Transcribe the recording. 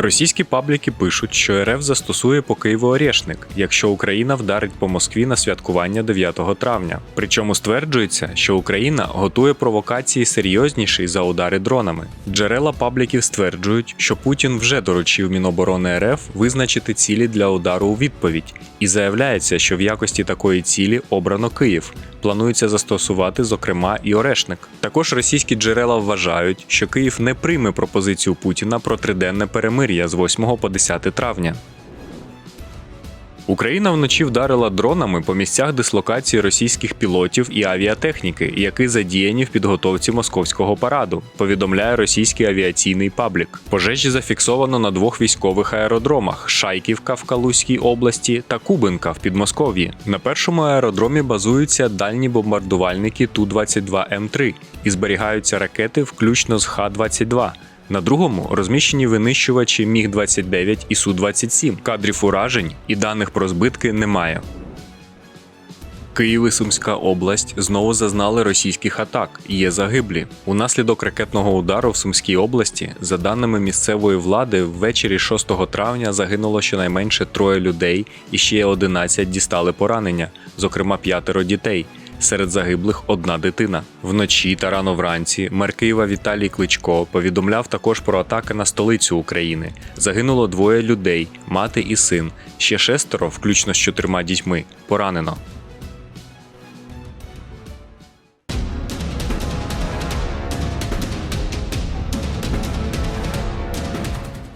Російські пабліки пишуть, що РФ застосує по Києву Орешник, якщо Україна вдарить по Москві на святкування 9 травня. Причому стверджується, що Україна готує провокації серйозніші за удари дронами. Джерела пабліків стверджують, що Путін вже доручив Міноборони РФ визначити цілі для удару у відповідь, і заявляється, що в якості такої цілі обрано Київ. Планується застосувати, зокрема, і Орешник. Також російські джерела вважають, що Київ не прийме пропозицію Путіна про триденне перемир'я з 8 по 10 травня. Україна вночі вдарила дронами по місцях дислокації російських пілотів і авіатехніки, які задіяні в підготовці московського параду. Повідомляє російський авіаційний паблік. Пожежі зафіксовано на двох військових аеродромах: Шайківка в Калузькій області та Кубинка в Підмосков'ї. На першому аеродромі базуються дальні бомбардувальники Ту-22М3 і зберігаються ракети, включно з Х-22. На другому розміщені винищувачі Міг-29 і Су-27. Кадрів уражень і даних про збитки немає. Київ і Сумська область знову зазнали російських атак і є загиблі. Унаслідок ракетного удару в Сумській області, за даними місцевої влади, ввечері 6 травня загинуло щонайменше троє людей і ще 11 дістали поранення, зокрема п'ятеро дітей. Серед загиблих одна дитина. Вночі та рано вранці мер Києва Віталій Кличко повідомляв також про атаки на столицю України. Загинуло двоє людей, мати і син. Ще шестеро, включно з чотирма дітьми, поранено.